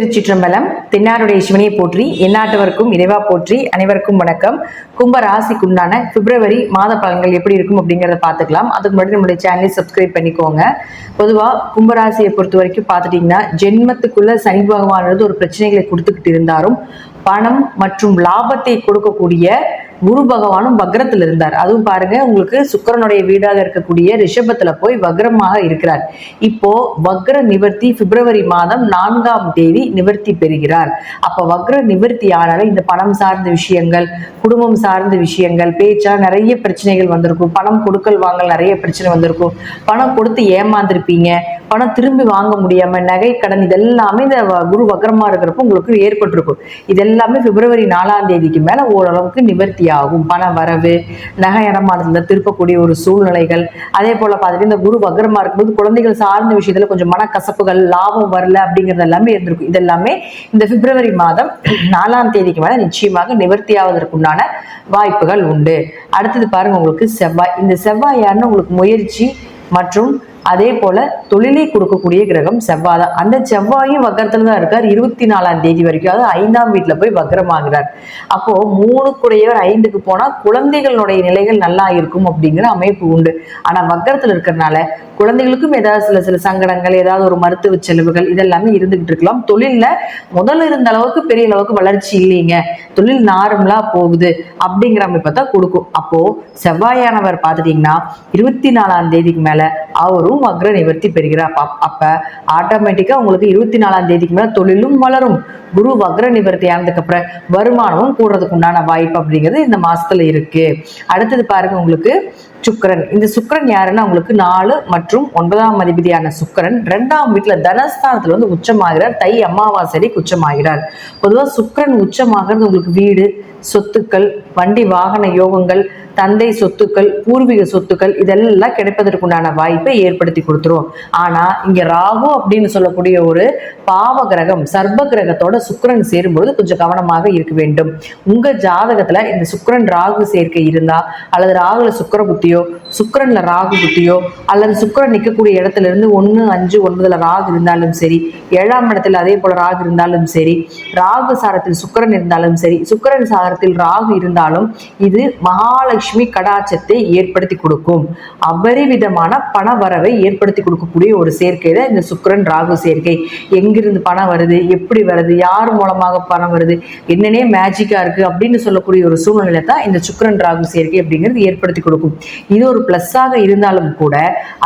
திருச்சிற்றம்பலம் தென்னாருடைய சிவனையை போற்றி எந்நாட்டவருக்கும் இறைவா போற்றி அனைவருக்கும் வணக்கம். கும்ப ராசிக்குண்டான பிப்ரவரி மாத பலன்கள் எப்படி இருக்கும் அப்படிங்கிறத பார்த்துக்கலாம். அதுக்கு முன்னாடி நம்மளுடைய சேனலை சப்ஸ்கிரைப் பண்ணிக்கோங்க. பொதுவாக கும்பராசியை பொறுத்த வரைக்கும் பார்த்துட்டிங்கன்னா ஜென்மத்துக்குள்ள சனி பகவானது ஒரு பிரச்சனைகளை கொடுத்துக்கிட்டு இருந்தாலும் பணம் மற்றும் லாபத்தை கொடுக்கக்கூடிய குரு பகவானும் வக்ரத்தில் இருந்தார். அதுவும் பாருங்க உங்களுக்கு சுக்கிரனுடைய வீடாக இருக்கக்கூடிய ரிஷபத்துல போய் வக்ரமாக இருக்கிறார். இப்போ வக்ர நிவர்த்தி பிப்ரவரி மாதம் நான்காம் தேதி நிவர்த்தி பெறுகிறார். அப்ப வக்ர நிவர்த்தி ஆனால இந்த பணம் சார்ந்த விஷயங்கள் குடும்பம் சார்ந்த விஷயங்கள் பேச்சா நிறைய பிரச்சனைகள் வந்திருக்கும். பணம் கொடுக்கல் வாங்கல் நிறைய பிரச்சனை வந்திருக்கும். பணம் கொடுத்து ஏமாந்திருப்பீங்க. பணம் திரும்பி வாங்க முடியாம நகை கடன் இதெல்லாமே இந்த வ- குரு வக்ரமா இருக்கிறப்போ உங்களுக்கு ஏற்பட்டிருக்கும். இதெல்லாமே பிப்ரவரி நாலாம் தேதிக்கு மேல ஓரளவுக்கு நிவர்த்தி ஆகும் பண வரவு நகை இடமானதுல திருப்பக்கூடிய ஒரு சூழ்நிலைகள். அதே போல பார்த்துட்டு இந்த குரு வக்ரமா இருக்கும்போது குழந்தைகள் சார்ந்த விஷயத்துல கொஞ்சம் மனக்கசப்புகள் லாபம் வரல அப்படிங்கிறது எல்லாமே இருந்திருக்கும். இதெல்லாமே இந்த பிப்ரவரி மாதம் நாலாம் தேதிக்கு மேல நிச்சயமாக நிவர்த்தி ஆவதற்குண்டான வாய்ப்புகள் உண்டு. அடுத்தது பாருங்க உங்களுக்கு செவ்வாய். இந்த செவ்வாய் யாருன்னு உங்களுக்கு முயற்சி மற்றும் அதே போல தொழிலை கொடுக்கக்கூடிய கிரகம் செவ்வாய் தான். அந்த செவ்வாயும் வக்கரத்துல தான் இருக்கார். இருபத்தி நாலாம் தேதி வரைக்கும் அதாவது ஐந்தாம் வீட்டுல போய் வக்கரமாகிறார். அப்போ மூணுக்குடையவர் ஐந்துக்கு போனா குழந்தைகளுடைய நிலைகள் நல்லா இருக்கும் அப்படிங்கிற அமைப்பு உண்டு. ஆனா வக்கரத்துல இருக்கிறனால குழந்தைகளுக்கும் ஏதாவது சில சில சங்கடங்கள் ஏதாவது ஒரு மருத்துவ செலவுகள் இதெல்லாமே இருந்துகிட்டு இருக்கலாம். தொழில்ல முதல்ல இருந்த அளவுக்கு பெரிய அளவுக்கு வளர்ச்சி இல்லைங்க. தொழில் நார்மலா போகுது அப்படிங்கிற அமைப்பை தான் கொடுக்கும். அப்போ செவ்வாயானவர் பார்த்துட்டீங்கன்னா இருபத்தி நாலாம் தேதிக்கு மேல அவரும் வக்ர நிவர்த்தி பெறுகிறார். அப்ப- அப்ப ஆட்டோமேட்டிக்கா உங்களுக்கு இருபத்தி நாலாம் தேதிக்கு மேல தொழிலும் வளரும். குரு வக்ர நிவர்த்தி ஆனதுக்கு அப்புறம் வருமானமும் கூடுறதுக்கு உண்டான வாய்ப்பு அப்படிங்கிறது இந்த மாசத்துல இருக்கு. அடுத்தது பாருங்க உங்களுக்கு சுக்கரன். இந்த சுக்கிரன் யாருன்னா உங்களுக்கு நாலு மற்றும் ஒன்பதாம் அதிபதியான சுக்கிரன் ரெண்டாம் வீட்டுல தனஸ்தானத்துல வந்து உச்சமாகிறார். தை அமாவாசை உச்சமாகிறார். பொதுவா சுக்கரன் உச்சமாகிறது உங்களுக்கு வீடு சொத்துக்கள் வண்டி வாகன யோகங்கள் தந்தை சொத்துக்கள் பூர்வீக சொத்துக்கள் இதெல்லாம் கிடைப்பதற்குண்டான வாய்ப்பை ஏற்படுத்தி கொடுத்துரும். ஆனா இங்க ராகு அப்படின்னு சொல்லக்கூடிய ஒரு பாவ கிரகம் சர்ப கிரகத்தோட சுக்கரன் சேரும்பொழுது கொஞ்சம் கவனமாக இருக்க வேண்டும். உங்க ஜாதகத்துல இந்த சுக்கரன் ராகு சேர்க்கை இருந்தா அல்லது ராகுல சுக்கிர புத்தியோ சுக்கிரன்ல ராகு புத்தியோ அல்லது சுக்கரன் நிற்கக்கூடிய இடத்துல இருந்து ஒன்று அஞ்சு ஒன்பதுல ராகு இருந்தாலும் சரி ஏழாம் இடத்துல அதே போல ராகு இருந்தாலும் சரி ராகு சாரத்தில் சுக்கரன் இருந்தாலும் சரி சுக்கரன் சாரத்தில் ராகு இருந்தாலும் இது மகாலட்சுமி கடாட்சத்தை ஏற்படுத்தி கொடுக்கும். அபரிவிதமான பண வரவை ஏற்படுத்தி கொடுக்கக்கூடிய ஒரு சேர்க்கை தான் இந்த சுக்கரன் ராகு சேர்க்கை. எங்கிருந்து பணம் வருது எப்படி வருது யார் மூலமாக பணம் வருது என்னன்னே மேஜிக்காக இருக்குது அப்படின்னு சொல்லக்கூடிய ஒரு சூழ்நிலை தான் இந்த சுக்கரன் ராகு சேர்க்கை அப்படிங்கிறது ஏற்படுத்தி கொடுக்கும். இது ஒரு பிளஸ்ஸாக இருந்தாலும் கூட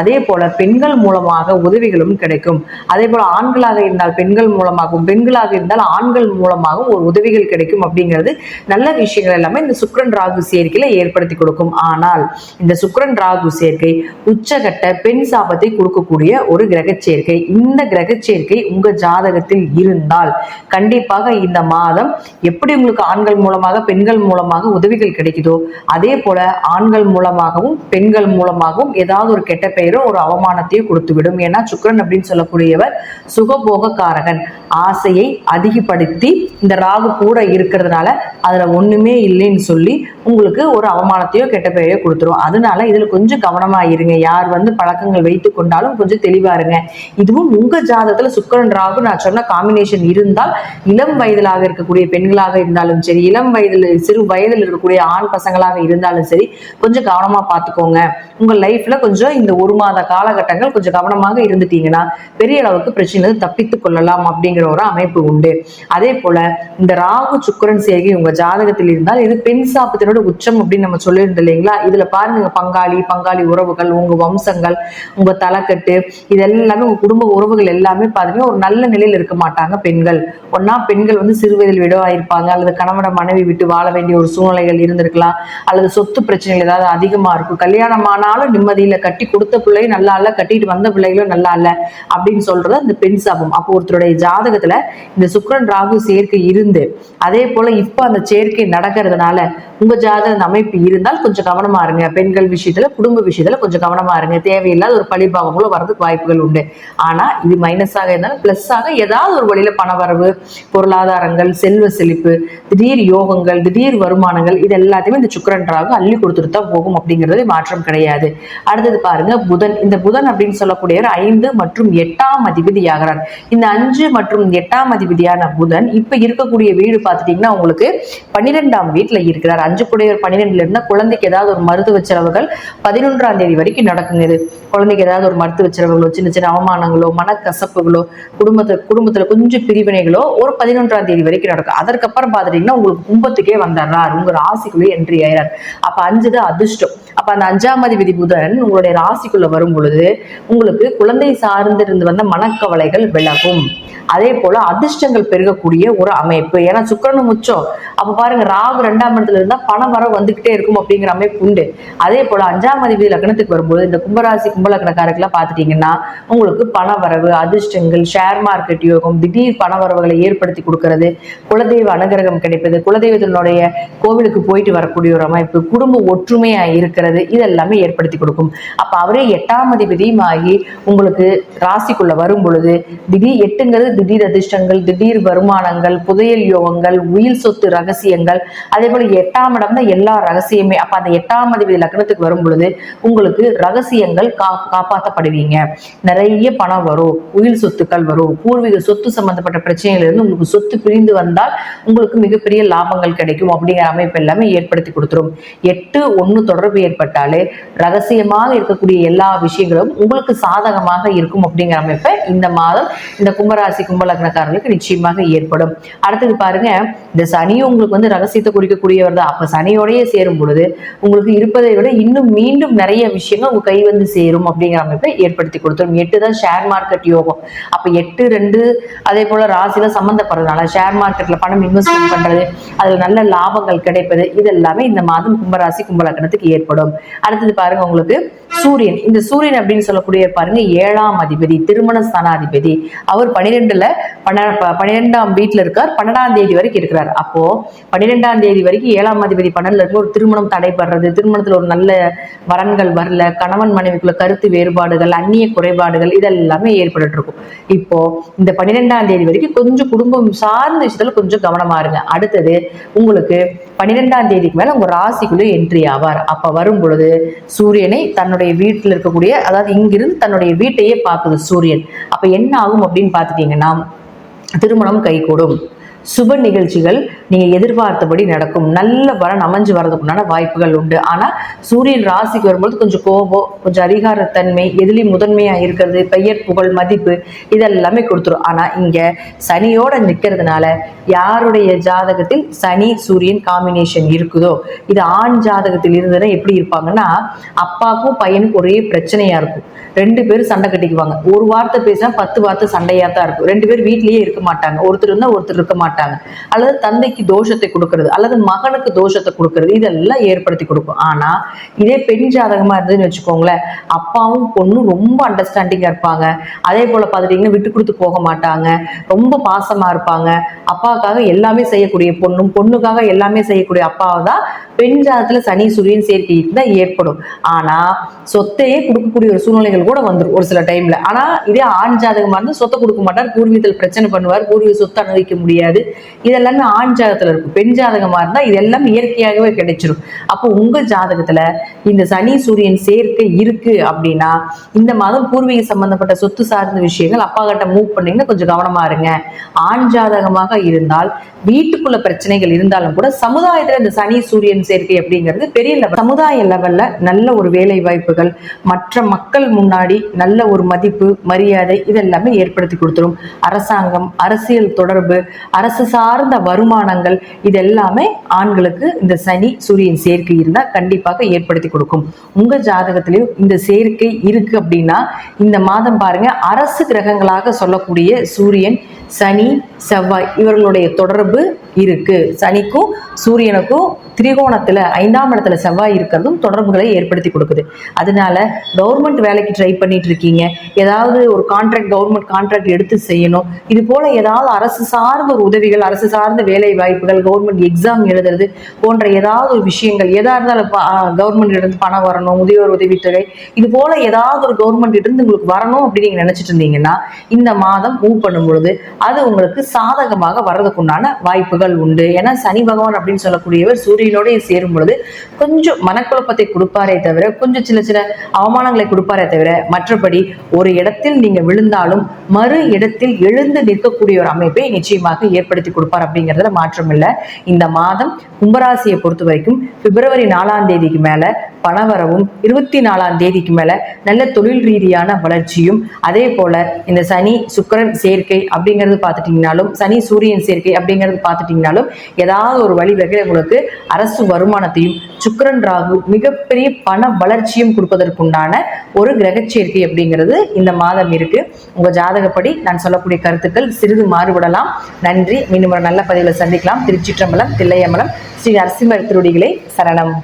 அதே போல பெண்கள் மூலமாக உதவிகளும் கிடைக்கும். அதே போல ஆண்களாக இருந்தால் பெண்கள் மூலமாகவும் பெண்களாக இருந்தால் ஆண்கள் மூலமாகவும் ஒரு உதவிகள் கிடைக்கும் அப்படிங்கிறது நல்ல விஷயங்கள் எல்லாமே இந்த சுக்கிரன் ராகு சேர்க்கையில ஏற்படுத்தி கொடுக்கும். ஆனால் இந்த சுக்கிரன் ராகு சேர்க்கை உச்சகட்ட பெண் சாபத்தை கொடுக்கக்கூடிய ஒரு கிரக சேர்க்கை இந்த கிரக சேர்க்கை உங்க ஜாதகத்தில் இருந்தால் கண்டிப்பாக இந்த மாதம் எப்படி உங்களுக்கு ஆண்கள் மூலமாக பெண்கள் மூலமாக உதவிகள் கிடைக்குதோ அதே போல ஆண்கள் மூலமாக மூலமாகவும் பெண்கள் மூலமாகவும் ஏதாவது ஒரு கெட்ட பெயரோ ஒரு அவமானத்தையோ கொடுத்துவிடும். ஏன்னா சுக்கிரன் அப்படின்னு சொல்லக்கூடியவர் சுகபோகக்காரகன். ஆசையை அதிகப்படுத்தி இந்த ராகு கூட இருக்கிறதுனால அதுல ஒண்ணுமே இல்லைன்னு சொல்லி உங்களுக்கு ஒரு அவமானத்தையோ கெட்ட பெயரையோ கொடுத்துரும். அதனால இதுல கொஞ்சம் கவனமா இருங்க. யார் வந்து பழக்கங்கள் வைத்து கொண்டாலும் கொஞ்சம் தெளிவா இருங்க. இதுவும் உங்க ஜாதகத்துல சுக்கிரன் ராகு நான் சொன்ன காம்பினேஷன் இருந்தால் இளம் வயதிலாக இருக்கக்கூடிய பெண்களாக இருந்தாலும் சரி இளம் வயதில் சிறு வயதில் இருக்கக்கூடிய ஆண் பசங்களாக இருந்தாலும் சரி கொஞ்சம் கவனமா பார்த்துக்கோங்க. உங்க லைஃப்ல கொஞ்சம் இந்த ஒரு மாத காலகட்டங்கள் கொஞ்சம் கவனமாக இருந்துட்டீங்கன்னா பெரிய அளவுக்கு பிரச்சனை தப்பித்துக் கொள்ளலாம் அப்படிங்கிற ஒரு அமைப்பு உண்டு. அதே போல இந்த ராகு சுக்கிரன் சேர்க்கை உங்க ஜாதகத்தில் இருந்தால் இது பெண் சாபத்தினோட உச்சம் அப்படின்னு நம்ம சொல்லியிருந்தோம் இல்லைங்களா? இதுல பாருங்க பங்காளி பங்காளி உறவுகள் உங்க வம்சங்கள் உங்க தலைக்கட்டு இது எல்லாமே உங்க குடும்ப உறவுகள் எல்லாமே பாத்தீங்கன்னா ஒரு நல்ல நிலையில் இருக்க மாட்டாங்க பெண்கள். ஒன்னா பெண்கள் வந்து சிறுவயதில் விடவாயிருப்பாங்க அல்லது கணவனை மனைவி விட்டு வாழ வேண்டிய ஒரு சூழ்நிலைகள் இருந்திருக்கலாம் அல்லது சொத்து பிரச்சனைகள் ஏதாவது அதிகமா இருக்கும். கல்யாணம் ஆனாலும் நிம்மதியில கட்டி கொடுத்த பிள்ளையும் நல்லா இல்ல கட்டிட்டு வந்த பிள்ளைகளும் நல்லா இல்ல அப்படின்னு சொல்றது அந்த பெண் சாபம். அப்போ ஒருத்தருடைய ஜாதகத்துல இந்த சுக்கிரன் ராகு சேர்க்கை இருந்து அதே போல இப்ப அந்த சேர்க்கை நடக்கிறதுனால உங்க ஜாதக அமைப்பு இருந்தால் கொஞ்சம் கவனமா இருங்க. பெண்கள் விஷயத்துல குடும்ப விஷயத்துல கொஞ்சம் கவனமா இருங்க. தேவையில்லாத ஒரு பழிபாவங்களும் வரதுக்கு வாய்ப்புகள் உண்டு. ஆனா இது மைனஸாக இருந்தாலும் பிளஸ்ஸாக ஏதாவது ஒரு வழியில பணவரவு பொருளாதாரங்கள் செல்வ செழிப்பு திடீர் யோகங்கள் திடீர் வருமானங்கள் இது எல்லாத்தையுமே இந்த சுக்கரன் ராகு அள்ளி கொடுத்துட்டு தான் போகும் அப்படிங்கிறது மாற்றம் கிடையாது. அடுத்தது பாருங்க புதன். இந்த புதன் அப்படின்னு சொல்லக்கூடியவர் ஐந்து மற்றும் எட்டாம் அதிபதி ஆகிறார் இந்த அஞ்சு மற்றும் எட்டாம் அதிபதியான புதன் இப்ப இருக்கக்கூடிய வீடு பார்த்துட்டீங்கன்னா உங்களுக்கு பன்னிரெண்டாம் வீட்டுல இருக்கிறார். அஞ்சு குடையவர் பன்னிரெண்டுல இருந்தா குழந்தைக்கு ஏதாவது ஒரு மருத்துவ செலவுகள் பதினொன்றாம் தேதி வரைக்கும் நடக்குங்க இது. குழந்தைக்கு ஏதாவது ஒரு மருத்துவ செலவுகளோ சின்ன சின்ன அவமானங்களோ மனக்கசப்புகளோ குடும்பத்துல குடும்பத்துல கொஞ்சம் பிரிவினைகளோ ஒரு பதினொன்றாம் தேதி வரைக்கும் நடக்கும். அதற்கப்புறம் பாத்துட்டீங்கன்னா உங்களுக்கு கும்பத்துக்கே வந்துடுறார். உங்க ராசிக்குள்ளே என்ட்ரி ஆயிறார். அப்ப அஞ்சுதான் அதிர்ஷ்டம். அப்ப அந்த அஞ்சாம் அதிபதி புதன் உங்களுடைய ராசிக்குள்ள வரும் பொழுது உங்களுக்கு குழந்தை சார்ந்திருந்து வந்த மனக்கவலைகள் விலகும். அதே போல அதிர்ஷ்டங்கள் பெருகக்கூடிய ஒரு அமைப்பு. ஏன்னா சுக்கிரனும் உச்சம். அப்ப பாருங்க ராகு ரெண்டாம் இடத்துல இருந்தா பணம் வர வந்துகிட்டே இருக்கும் அப்படிங்கிற அமைப்பு உண்டு. அதே போல அஞ்சாம் அதிபதி லக்னத்துக்கு வரும்போது இந்த கும்பராசி கும்பலக்கணக்காரர்களாக பார்த்துட்டிங்கன்னா உங்களுக்கு பண வரவு அதிர்ஷ்டங்கள் ஷேர் மார்க்கெட் யோகம் திடீர் பண வரவுகளை ஏற்படுத்தி கொடுக்கறது குலதெய்வ அனுகிரகம் கிடைப்பது குலதெய்வத்தினுடைய கோவிலுக்கு போயிட்டு வரக்கூடிய ஒரு அமைப்பு குடும்ப ஒற்றுமையாக இருக்கிறது இதெல்லாமே ஏற்படுத்தி கொடுக்கும். அப்போ அவரே எட்டாம் அதிபதியும் ஆகி உங்களுக்கு ராசிக்குள்ள வரும் பொழுது திடீர் எட்டுங்கிறது திடீர் அதிர்ஷ்டங்கள் திடீர் வருமானங்கள் புதையல் யோகங்கள் உயிர் சொத்து ரகசியங்கள் அதே போல எட்டாம் இடம் தான் எல்லா ரகசியமே. அப்ப அந்த எட்டாம் அதிபதி லக்னத்துக்கு வரும் பொழுது உங்களுக்கு ரகசியங்கள் கா காப்பாற்றப்படுவீங்க நிறைய பணம் வரும் உயிர் சொத்துக்கள் வரும் பூர்வீக சொத்து சம்பந்தப்பட்ட பிரச்சனைகள் இருந்து உங்களுக்கு சொத்து பிரிந்து வந்தால் உங்களுக்கு மிகப்பெரிய லாபங்கள் கிடைக்கும் அப்படிங்கிற அமைப்பு எல்லாமே ஏற்படுத்தி கொடுத்துரும். எட்டு ஒண்ணு தொடர்பு ஏற்பட்டாலே ரகசியமாக இருக்கக்கூடிய எல்லா விஷயங்களும் உங்களுக்கு சாதகமாக இருக்கும் அப்படிங்கிற அமைப்பை இந்த மாதம் இந்த கும்பராசி கும்பலக்னக்காரர்களுக்கு நிச்சயமாக ஏற்படும். அடுத்தது பாருங்க இந்த சனியும் உங்களுக்கு வந்து ரகசியத்தை குறிக்கக்கூடியவர் தான். அப்ப சனியோடய சேரும் பொழுது உங்களுக்கு இருப்பதை விட இன்னும் மீண்டும் நிறைய விஷயங்கள் உங்க கை வந்து சேரும். அப்படிங்கிற அமைப்பை ஏற்படுத்தி கொடுத்துரும். எட்டு தான் ஷேர் மார்க்கெட் யோகம். அப்போ எட்டு ரெண்டு அதே போல் ராசியில சம்மந்தப்படுறதுனால ஷேர் மார்க்கெட்ல பணம் இன்வெஸ்ட்மெண்ட் பண்றது அதில் நல்ல லாபங்கள் கிடைப்பது இது எல்லாமே இந்த மாதம் கும்பராசி கும்பலக்கணத்துக்கு ஏற்படும். அடுத்தது பாருங்க உங்களுக்கு சூரியன். இந்த சூரியன் அப்படின்னு சொல்லக்கூடிய பாருங்க ஏழாம் அதிபதி திருமண ஸ்தானாதிபதி. அவர் பனிரெண்டுல பன்ன பன்னிரெண்டாம் வீட்டுல இருக்கார். பன்னெண்டாம் தேதி வரைக்கும் இருக்கிறார். அப்போ பன்னிரெண்டாம் தேதி வரைக்கும் ஏழாம் அதிபதி பன்னெண்டுல இருக்கும் ஒரு திருமணம் தடைபடுறது திருமணத்துல ஒரு நல்ல வரன்கள் வரல கணவன் மனைவிக்குள்ள கருத்து வேறுபாடுகள் அந்நிய குறைபாடுகள் இதெல்லாமே ஏற்பட்டு இருக்கும் இப்போ இந்த பன்னிரெண்டாம் தேதி வரைக்கும் கொஞ்சம் குடும்பம் சார்ந்த விஷயத்துல கொஞ்சம் கவனமா இருங்க. அடுத்தது உங்களுக்கு பன்னிரெண்டாம் தேதிக்கு மேல உங்க ராசிக்குள்ளே என்ட்ரி ஆவார். அப்ப வரும் பொழுது சூரியனை தன்னுடைய வீட்டில் இருக்கக்கூடிய அதாவது இங்கிருந்து தன்னுடைய வீட்டையே பார்க்குது சூரியன். அப்ப என்ன ஆகும் அப்படின்னு பாத்துட்டீங்கன்னா திருமணம் கைகூடும். சுப நிகழ்ச்சிகள் நீங்க எதிர்பார்த்தபடி நடக்கும். நல்ல வரன் அமைஞ்சு வர்றதுக்குண்டான வாய்ப்புகள் உண்டு. ஆனா சூரியன் ராசிக்கு வரும்போது கொஞ்சம் கோபம் கொஞ்சம் அதிகாரத்தன்மை எதிலி முதன்மையா இருக்கிறது பெயர் புகழ் மதிப்பு இதெல்லாமே கொடுத்துரும். ஆனா இங்க சனியோட நிக்கிறதுனால யாருடைய ஜாதகத்தில் சனி சூரியன் காம்பினேஷன் இருக்குதோ இது ஆண் ஜாதகத்தில் இருந்ததுன்னா எப்படி இருப்பாங்கன்னா அப்பாவுக்கும் பையனுக்கும் ஒரே பிரச்சனையா இருக்கும். ரெண்டு பேரும் சண்டை கட்டிக்குவாங்க. ஒரு வார்த்தை பேசினா பத்து வார்த்தை சண்டையா தான் இருக்கும். ரெண்டு பேர் வீட்லயே இருக்க மாட்டாங்க. ஒருத்தர் இருந்தா ஒருத்தர் இருக்க மாட்டாங்க. அல்லது தந்தைக்கு தோஷத்தை கொடுக்கறது அல்லது மகனுக்கு தோஷத்தை கொடுக்கறது இதெல்லாம் ஏற்படுத்தி கொடுக்கும். ஆனா இதே பெண் ஜாதகமா இருந்ததுன்னு வச்சுக்கோங்களேன் அப்பாவும் பொண்ணும் ரொம்ப அண்டர்ஸ்டாண்டிங்கா இருப்பாங்க. அதே போல பார்த்துட்டீங்கன்னா விட்டு கொடுத்து போக மாட்டாங்க. ரொம்ப பாசமா இருப்பாங்க. அப்பாவுக்காக எல்லாமே செய்யக்கூடிய பொண்ணும் பொண்ணுக்காக எல்லாமே செய்யக்கூடிய அப்பாவை தான் பெண் ஜாதத்துல சனி சூரியன் சேர்க்கை தான் ஏற்படும். ஆனா சொத்தையே கொடுக்கக்கூடிய ஒரு சூழ்நிலைகள் கூட வந்துடும் ஒரு சில டைம்ல ஆனா இதே ஆண் ஜாதகமா இருந்து சொத்தை கொடுக்க மாட்டார் பூர்வீகத்தில் பிரச்சனை பண்ணுவார் பூர்வீக சொத்தை அனுபவிக்க முடியாது. இதெல்லாமே ஆண் ஜாதகத்துல இருக்கும். பெண் ஜாதகமா இருந்தா இதெல்லாம் இயற்கையாகவே கிடைச்சிரும். அப்போ உங்க ஜாதகத்துல இந்த சனி சூரியன் சேர்க்கை இருக்கு அப்படின்னா இந்த மாதம் பூர்வீக சம்பந்தப்பட்ட சொத்து சார்ந்த விஷயங்கள் அப்பா கிட்ட மூவ் பண்ணீங்கன்னா கொஞ்சம் கவனமா இருங்க. ஆண் ஜாதகமாக இருந்தால் வீட்டுக்குள்ள பிரச்சனைகள் இருந்தாலும் கூட சமுதாயத்துல இந்த சனி சூரியன் சேர்க்கை அப்படிங்கிறது பெரிய சமுதாய லெவல்ல நல்ல ஒரு வேலை வாய்ப்புகள் மற்ற மக்கள் முன்னாடி நல்ல ஒரு மதிப்பு மரியாதை இதெல்லாமே ஏற்படுத்தி கொடுத்துரும். அரசாங்கம் அரசியல் தொடர்பு அரசு சார்ந்த வருமானங்கள் இதெல்லாமே ஆண்களுக்கு இந்த சனி சூரியன் சேர்க்கை இருந்தால் கண்டிப்பாக ஏற்படுத்தி கொடுக்கும். உங்க ஜாதகத்திலையும் இந்த சேர்க்கை இருக்கு அப்படின்னா இந்த மாதம் பாருங்க அரசு கிரகங்களாக சொல்லக்கூடிய சூரியன் சனி செவ்வாய் இவர்களுடைய தொடர்பு இருக்கு. சனிக்கும் சூரியனுக்கும் திரிகோணத்துல ஐந்தாம் இடத்துல செவ்வாய் இருக்கிறதும் தொடர்புகளை ஏற்படுத்தி கொடுக்குது. அதனால கவர்மெண்ட் வேலைக்கு ட்ரை பண்ணிட்டு இருக்கீங்க. ஏதாவது ஒரு கான்ட்ராக்ட் கவர்மெண்ட் கான்ட்ராக்ட் எடுத்து செய்யணும். இது போல ஏதாவது அரசு சார்ந்த ஒரு உதவிகள் அரசு சார்ந்த வேலை வாய்ப்புகள் கவர்மெண்ட் எக்ஸாம் எழுதுறது போன்ற ஏதாவது ஒரு விஷயங்கள் எதா இருந்தாலும் கவர்மெண்ட் இருந்து பணம் வரணும் முதியோர் உதவித்தொகை இது போல ஏதாவது ஒரு கவர்மெண்ட் இருந்து உங்களுக்கு வரணும் அப்படின்னு நீங்க நினைச்சிட்டு இருந்தீங்கன்னா இந்த மாதம் மூவ் பண்ணும் பொழுது அது உங்களுக்கு சாதகமாக வர்றதுக்குண்டான வாய்ப்புகள் உண்டு. ஏன்னா சனி பகவான் அப்படின்னு சொல்லக்கூடியவர் சூரியனோடய சேரும் பொழுது கொஞ்சம் மனக்குழப்பத்தை கொடுப்பாரே தவிர கொஞ்சம் சின்ன சின்ன அவமானங்களை கொடுப்பாரே தவிர மற்றபடி ஒரு இடத்தில் நீங்க விழுந்தாலும் மறு இடத்தில் எழுந்து நிற்கக்கூடிய ஒரு அமைப்பை நிச்சயமாக ஏற்படுத்தி கொடுப்பார் அப்படிங்கிறதுல மாற்றம் இல்லை. இந்த மாதம் கும்பராசியை பொறுத்த வரைக்கும் பிப்ரவரி நாலாம் தேதிக்கு மேல பணவரவும் இருபத்தி நாலாம் தேதிக்கு மேல நல்ல தொழில் ரீதியான வளர்ச்சியும் அதே போல இந்த சனி சுக்கரன் சேர்க்கை அப்படிங்கிறது அப்படிங்கிறது பார்த்துட்டிங்கனாலும் சனி சூரியன் சேர்க்கை அப்படிங்கிறது பார்த்துட்டிங்கனாலும் ஏதாவது ஒரு வழிவகையில் உங்களுக்கு அரசு வருமானத்தையும் சுக்கரன் ராகு மிகப்பெரிய பண வளர்ச்சியும் கொடுப்பதற்குண்டான ஒரு கிரகச்சேர்க்கை அப்படிங்கிறது இந்த மாதம் இருக்கு. உங்க ஜாதகப்படி நான் சொல்லக்கூடிய கருத்துக்கள் சிறிது மாறுபடலாம். நன்றி. மீண்டும் ஒரு நல்ல பதிவில் சந்திக்கலாம். திருச்சிற்றம்பலம் தில்லையம்பலம் ஸ்ரீ நரசிம்மர் திருடிகளை சரணம்.